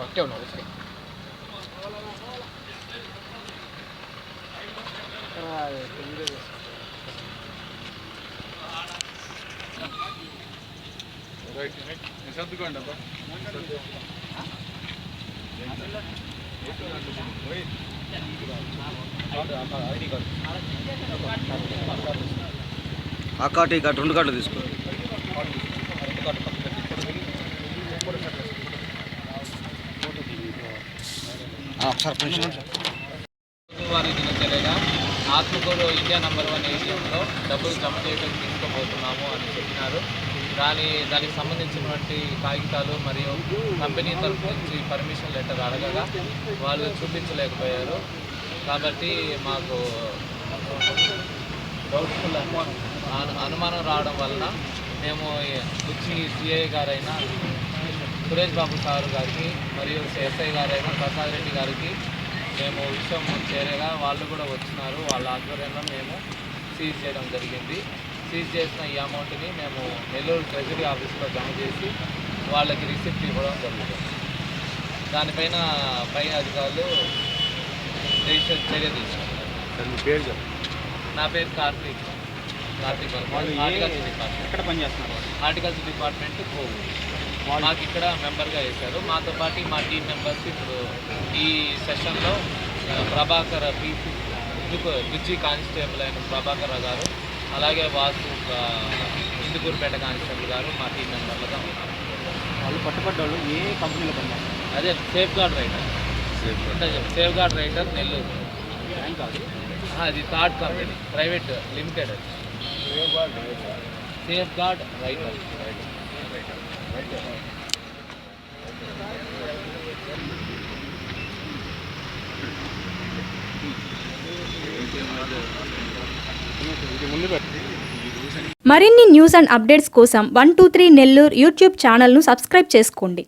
అట్టే ఉన్నావు ఒకసారి ఆ కార్డు ఈ కార్డు రెండు కార్డులు తీసుకో. వారి దినచర్యగా ఆత్మకూరు ఇండియా నంబర్ వన్ ఏటీఎంలో డబ్బులు జమ చేయడం తీసుకోబోతున్నాము అని చెప్పినారు దాని దానికి సంబంధించినటువంటి కాగితాలు మరియు కంపెనీ తరఫు నుంచి పర్మిషన్ లెటర్ అడగగా వాళ్ళు చూపించలేకపోయారు కాబట్టి మాకు డౌట్ఫుల్ అను- అనుమానం రావడం వలన మేము వచ్చి సిఐ గారైన సురేష్ బాబు సార్ గారికి మరియు ఎస్ఐ గారైన ప్రసాద్ రెడ్డి గారికి మేము విషయం చేరగా వాళ్ళు కూడా వచ్చినారు. వాళ్ళ ఆధ్వర్యంలో మేము సీజ్ చేయడం జరిగింది. సీజ్ చేసిన ఈ అమౌంట్ని మేము నెల్లూరు ట్రెజరీ ఆఫీస్లో జమ చేసి వాళ్ళకి రిసిప్ట్ ఇవ్వడం జరుగుతుంది దానిపైన పై అధికారులు రిజిస్టర్ చర్య తీసుకున్నారు. నా పేరు Karthik. Karthik. Horticulture department? Horticulture department కోవు మాకు ఇక్కడ మెంబర్గా వేశారు. మాతో పాటు మా టీం మెంబర్స్ ఇప్పుడు ఈ సెషన్లో ప్రభాకర్ పీసీ బుజ్జి కానిస్టేబుల్ అయిన ప్రభాకర్ గారు అలాగే వాసు ఇందుకూరుపేట కానిస్టేబుల్ గారు మా టీం మెంబర్లుగా ఉన్నారు. వాళ్ళు పట్టుబడ్డ వాళ్ళు ఏ కంపెనీలో పని చేస్తారు అదే safe guard writer. Safe guard. Writer Nellore. అది third company private limited. Safe guard writer. మరిన్ని న్యూస్ అండ్ అప్డేట్స్ కోసం one two three Nellore YouTube ఛానల్ను సబ్స్క్రైబ్ చేసుకోండి.